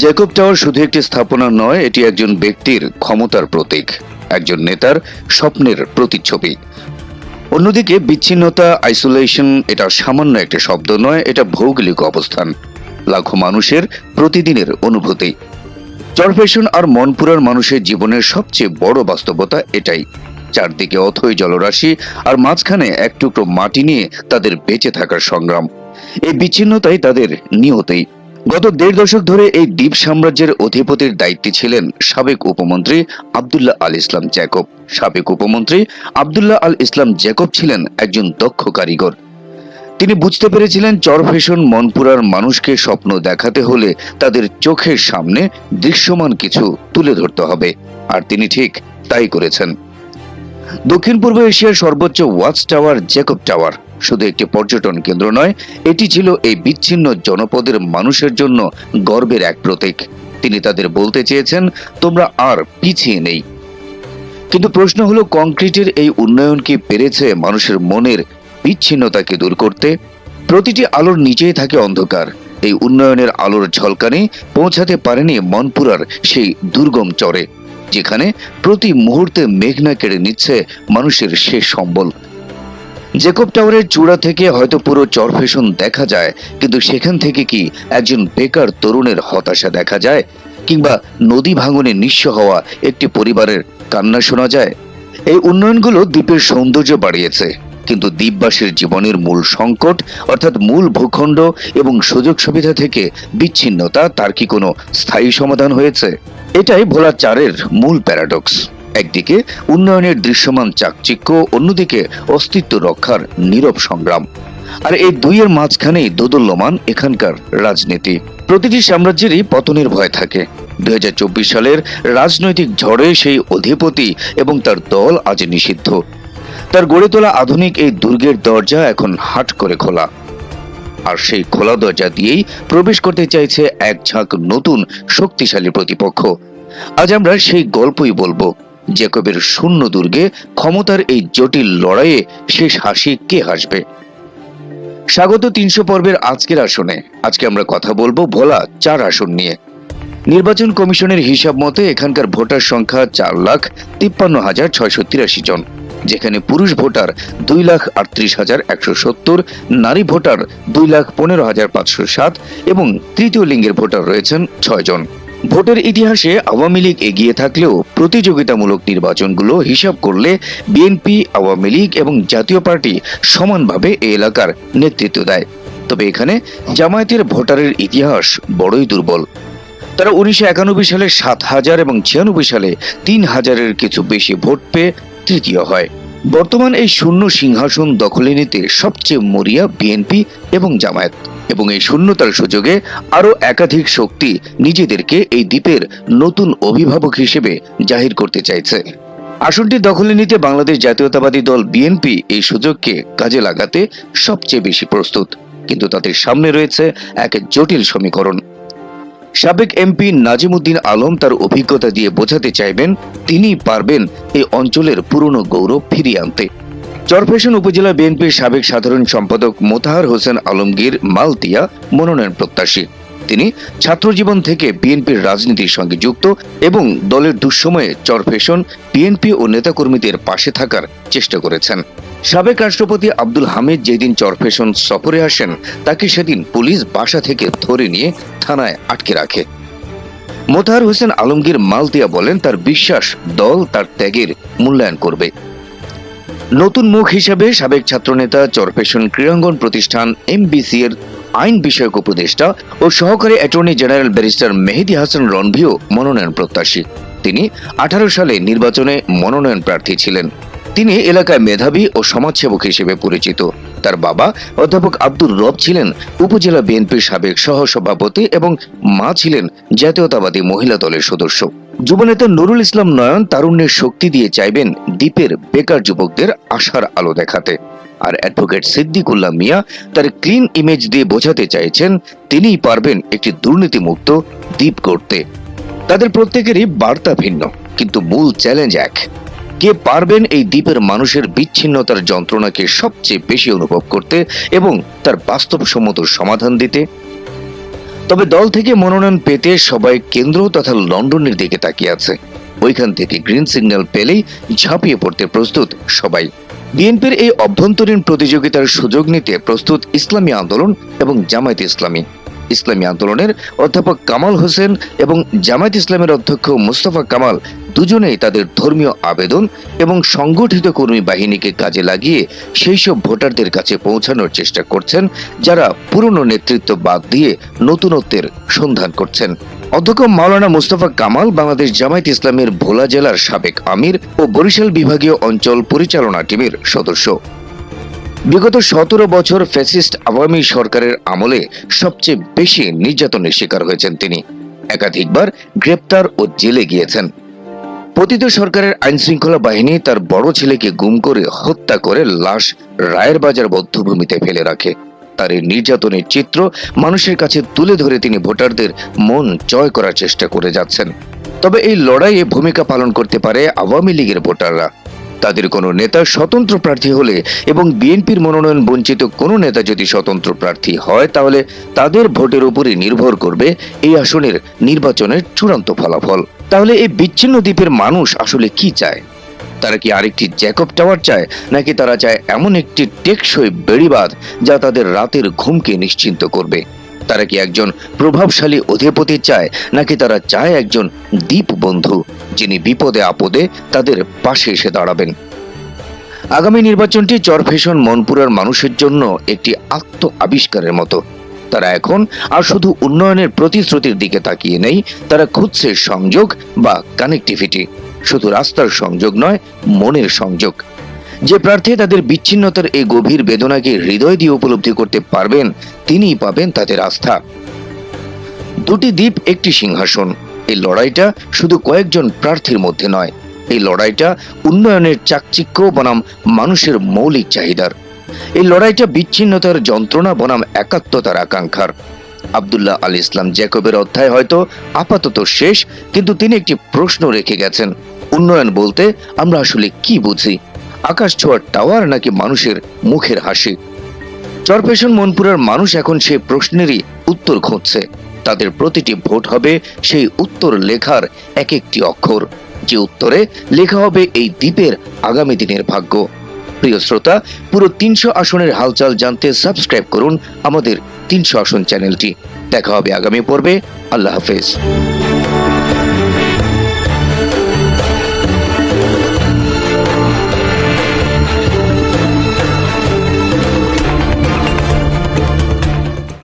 Jacob tower শুধু একটি স্থাপনা নয়, এটি একজন ব্যক্তির ক্ষমতার প্রতীক, একজন নেতার স্বপ্নের প্রতিচ্ছবি। অন্যদিকে বিচ্ছিন্নতা আইসোলেশন এটা সামান্য একটা শব্দ নয়, এটা ভৌগোলিক অবস্থান, লাখো মানুষের প্রতিদিনের অনুভূতি। চরফেশন আর মনপুরার মানুষের জীবনের সবচেয়ে বড় বাস্তবতা এটাই। চারদিকে অথই জলরাশি আর মাঝখানে এক টুকরো মাটি নিয়ে তাদের বেঁচে থাকার সংগ্রাম। এই বিচ্ছিন্নতাই তাদের নিয়তেই গত দেড় দশক ধরে এই দ্বীপ সাম্রাজ্যের অধিপতির দায়িত্বে ছিলেন সাবেক উপমন্ত্রী আবদুল্লাহ আল ইসলাম জ্যাকব। সাবেক উপমন্ত্রী আবদুল্লাহ আল ইসলাম জ্যাকব ছিলেন একজন দক্ষ কারিগর। তিনি বুঝতে পেরেছিলেন চরফেশন মনপুরার মানুষকে স্বপ্ন দেখাতে হলে তাদের চোখের সামনে দৃশ্যমান কিছু তুলে ধরতে হবে, আর তিনি ঠিক তাই করেছেন। দক্ষিণ পূর্ব এশিয়ার সর্বোচ্চ ওয়াচ টাওয়ার জ্যাকব টাওয়ার। শুধু একটি পর্যটন কেন্দ্র নয়, এটি ছিল এই বিচ্ছিন্ন জনপদের মানুষের জন্য গর্বের এক প্রতীক। তিনি তাদের বলতে চেয়েছেন, তোমরা আর পিছিয়ে নেই। কিন্তু প্রশ্ন হলো, কংক্রিটের এই উন্নয়ন কি পেরেছে মানুষের মনের বিচ্ছিন্নতাকে দূর করতে? প্রতিটি আলোর নিচেই থাকে অন্ধকার। এই উন্নয়নের আলোর ঝলকানি পৌঁছাতে পারেনি মনপুরার সেই দুর্গম চরে, যেখানে প্রতি মুহূর্তে মেঘনা কেড়ে নিচ্ছে মানুষের শেষ সম্বল। জেকব টাওয়ারের চূড়া থেকে হয়তো পুরো চরফেশন দেখা যায়, কিন্তু সেখান থেকে কি একজন বেকার তরুণের হতাশা দেখা যায়? কিংবা নদী ভাঙনে নিঃস্ব হওয়া একটি পরিবারের কান্না শোনা যায়? এই উন্নয়নগুলো দ্বীপের সৌন্দর্য বাড়িয়েছে, কিন্তু দ্বীপবাসীর জীবনের মূল সংকট, অর্থাৎ মূল ভূখণ্ড এবং সুযোগ সুবিধা থেকে বিচ্ছিন্নতা, তার কি কোনো স্থায়ী সমাধান হয়েছে? এটাই ভোলা চারের মূল প্যারাডক্স। একদিকে উন্নয়নের দৃশ্যমান চাকচিক্য, অন্যদিকে অস্তিত্ব রক্ষার নীরব সংগ্রাম। আর এই দুইয়ের মাঝখানেই দোদল্যমান এখানকার রাজনীতি। প্রতিটি সাম্রাজ্যেরই পতনের ভয় থাকে। দু হাজার চব্বিশ সালের রাজনৈতিক ঝড়ে সেই অধিপতি এবং তার দল আজ নিষিদ্ধ। তার গড়ে তোলা আধুনিক এই দুর্গের দরজা এখন হাট করে খোলা। আর সেই খোলা দরজা দিয়েই প্রবেশ করতে চাইছে এক ঝাঁক নতুন শক্তিশালী প্রতিপক্ষ। আজ আমরা সেই গল্পই বলব। জ্যাকবের শূন্য দুর্গে ক্ষমতার এই জটিল লড়াইয়ে শেষ হাসি কে হাসবে? স্বাগত তিনশো পর্বের আজকের আসনে। আজকে আমরা কথা বলব ভোলা চার আসন নিয়ে। নির্বাচন কমিশনের হিসাব মতে এখানকার ভোটার সংখ্যা চার লাখ তিপ্পান্ন হাজার ছয়শো তিরাশি জন, যেখানে পুরুষ ভোটার দুই লাখ আটত্রিশ হাজার একশো সত্তর, নারী ভোটার দুই লাখ পনেরো হাজার পাঁচশো সাত এবং তৃতীয় লিঙ্গের ভোটার রয়েছেন ছয় জন। ভোটের ইতিহাসে আওয়ামী লীগ এগিয়ে থাকলেও প্রতিযোগিতামূলক নির্বাচনগুলো হিসাব করলে বিএনপি, আওয়ামী লীগ এবং জাতীয় পার্টি সমানভাবে এ এলাকার নেতৃত্ব দেয়। তবে এখানে জামায়াতের ভোটারের ইতিহাস বড়ই দুর্বল। তারা উনিশশো একানব্বই সালে সাত হাজার এবং ছিয়ানব্বই সালে তিন হাজারের কিছু বেশি ভোট পেয়ে তৃতীয় হয়। বর্তমান এই শূন্য সিংহাসন দখলে নিতে সবচেয়ে মরিয়া বিএনপি এবং জামায়াত। এবং এই শূন্যতার সুযোগে আরও একাধিক শক্তি নিজেদেরকে এই দ্বীপের নতুন অভিভাবক হিসেবে জাহির করতে চাইছে। আসনটি দখলে নিতে বাংলাদেশ জাতীয়তাবাদী দল বিএনপি এই সুযোগকে কাজে লাগাতে সবচেয়ে বেশি প্রস্তুত। কিন্তু তাদের সামনে রয়েছে এক জটিল সমীকরণ। সাবেক এমপি নাজিমুদ্দিন আলম তার অভিজ্ঞতা দিয়ে বোঝাতে চাইবেন, তিনি পারবেন এই অঞ্চলের পুরনো গৌরব ফিরিয়ে আনতে। চরফেশন উপজেলা বিএনপির সাবেক সাধারণ সম্পাদক মোতাহার হোসেন আলমগীর মালতিয়া মনোনয়ন প্রত্যাশী। তিনি ছাত্রজীবন থেকে বিএনপির রাজনীতির সঙ্গে যুক্ত এবং দলের দুঃসময়ে চরফেশন বিএনপি ও নেতাকর্মীদের পাশে থাকার চেষ্টা করেছেন। সাবেক রাষ্ট্রপতি আব্দুল হামিদ যেদিন চরফেশন সফরে আসেন, তাকে সেদিন পুলিশ বাসা থেকে ধরে নিয়ে থানায় আটকে রাখে। মোতাহার হোসেন আলমগীর মালতিয়া বলেন, তার বিশ্বাস দল তার ত্যাগের মূল্যায়ন করবে। নতুন মুখ হিসাবে সাবেক ছাত্রনেতা চরফেশন ক্রীড়াঙ্গন প্রতিষ্ঠান এমবিসি এর আইন বিষয়ক উপদেষ্টা ও সহকারী attorney general barrister Mehedi Hasan রনভিও মনোনয়ন প্রত্যাশী। তিনি আঠারো সালে নির্বাচনে মনোনয়ন প্রার্থী ছিলেন। তিনি এলাকায় মেধাবী ও সমাজসেবক হিসেবে পরিচিত। তার বাবা অধ্যাপক আব্দুর রব ছিলেন উপজেলা বিএনপির সাবেক সহসভাপতি এবং মা ছিলেন জাতীয়তাবাদী মহিলা দলের সদস্য। যুবনেতা নুরুল ইসলাম নয়ন তারুণ্যের শক্তি দিয়ে চাইবেন দ্বীপের বেকার যুবকদের আশার আলো দেখাতে। আর অ্যাডভোকেট সিদ্দিকুল্লাহ মিয়া তার ক্লিন ইমেজ দিয়ে বোঝাতে চাইছেন, তিনিই পারবেন একটি দুর্নীতিমুক্ত দ্বীপ করতে তাদের প্রত্যেকেরই বার্তা ভিন্ন, কিন্তু মূল চ্যালেঞ্জ এক। কে পারবেন এই দ্বীপের মানুষের বিচ্ছিন্নতার যন্ত্রণাকে সবচেয়ে বেশি অনুভব করতে এবং তার বাস্তবসম্মত সমাধান দিতে? তবে দল থেকে মনোনয়ন পেতে সবাই কেন্দ্র তথা লন্ডনের দিকে তাকিয়ে আছে। ওইখান থেকে গ্রিন সিগন্যাল পেলেই ঝাঁপিয়ে পড়তে প্রস্তুত সবাই। বিএনপির এই অভ্যন্তরীণ প্রতিযোগিতার সুযোগ নিতে প্রস্তুত ইসলামী আন্দোলন এবং জামায়াত ইসলামী। ইসলামী আন্দোলনের অধ্যাপক কামাল হোসেন এবং জামায়াত ইসলামের অধ্যক্ষ মুস্তফা কামাল দুজনেই তাদের ধর্মীয় আবেদন এবং সংগঠিত কর্মী বাহিনীকে কাজে লাগিয়ে সেই সব ভোটারদের কাছে পৌঁছানোর চেষ্টা করছেন, যারা পুরনো নেতৃত্ব বাদ দিয়ে নতুনত্বের সন্ধান করছেন। অধ্যক্ষ মাওলানা মুস্তফা কামাল বাংলাদেশ জামায়াত ইসলামের ভোলা জেলার সাবেক আমির ও বরিশাল বিভাগীয় অঞ্চল পরিচালনা টিমের সদস্য। বিগত সতেরো বছর ফ্যাসিস্ট আওয়ামী সরকারের আমলে সবচেয়ে বেশি নির্যাতনের শিকার হয়েছেন তিনি। একাধিকবার গ্রেপ্তার ও জেলে গিয়েছেন। পতিত সরকারের আইন শৃঙ্খলা বাহিনী তার বড় ছেলেকে গুম করে হত্যা করে লাশ রায়ের বাজার বদ্ধভূমিতে ফেলে রাখে। তার এই নির্যাতনের চিত্র মানুষের কাছে তুলে ধরে তিনি ভোটারদের মন জয় করার চেষ্টা করে যাচ্ছেন। তবে এই লড়াইয়ে ভূমিকা পালন করতে পারে আওয়ামী লীগের ভোটাররা। তাদের কোনো নেতা স্বতন্ত্র প্রার্থী হলে এবং বিএনপির মনোনয়ন বঞ্চিত কোনো নেতা যদি স্বতন্ত্র প্রার্থী হয়, তাহলে তাদের ভোটের উপরই নির্ভর করবে এই আসনের নির্বাচনের চূড়ান্ত ফলাফল। তাহলে এই বিচ্ছিন্ন দ্বীপের মানুষ আসলে কি চায়? তারা কি আরেকটি জ্যাকব টাওয়ার চায়, নাকি তারা চায় এমন একটি টেকসই বেড়িবাঁধ যা তাদের রাতের ঘুমকে নিশ্চিন্ত করবে? তারা কি একজন প্রভাবশালী অধিপতি চায়, নাকি তারা চায় একজন দ্বীপ বন্ধু, যিনি বিপদে আপদে তাদের পাশে এসে দাঁড়াবেন? আগামী নির্বাচনটি চরফেশন মনপুরার মানুষের জন্য একটি আত্ম আবিষ্কারের মতো। তারা এখন আর শুধু উন্নয়নের প্রতিশ্রুতির দিকে তাকিয়ে নেই, তারা খুঁজছে সংযোগ বা কানেক্টিভিটি শুধু রাস্তার সংযোগ নয়, মনের সংযোগ। যে প্রার্থী তাদের বিচ্ছিন্নতার এই গভীর বেদনাকে হৃদয় দিয়ে উপলব্ধি করতে পারবেন, তিনিই পাবেন তাদের আস্থা। দুটি দ্বীপ, একটি সিংহাসন। এই লড়াইটা শুধু কয়েকজন প্রার্থীর মধ্যে নয়, এই লড়াইটা উন্নয়নের চাকচিক্য বনাম মানুষের মৌলিক চাহিদার। এই লড়াইটা বিচ্ছিন্নতার যন্ত্রণা বনাম একাত্মতার আকাঙ্ক্ষার। আব্দুল্লাহ আল ইসলাম জ্যাকবের অধ্যায় হয়তো আপাতত শেষ, কিন্তু তিনি একটি প্রশ্ন রেখে গেছেন। উন্নয়ন বলতে আমরা আসলে কি বুঝি? আকাশ ছোঁয়ার টাওয়ার নাকি মানুষের মুখের হাসি? চরপেশন মনপুরার মানুষ এখন সেই প্রশ্নেরই উত্তর খুঁজছে। তাদের প্রতিটি ভোট হবে সেই উত্তর লেখার এক একটি অক্ষর। যে উত্তরে লেখা হবে এই দ্বীপের আগামী দিনের ভাগ্য। প্রিয় শ্রোতা, পুরো তিনশো আসনের হালচাল জানতে সাবস্ক্রাইব করুন আমাদের তিনশো আসন চ্যানেলটি। দেখা হবে আগামী পর্বে। আল্লাহ হাফেজ।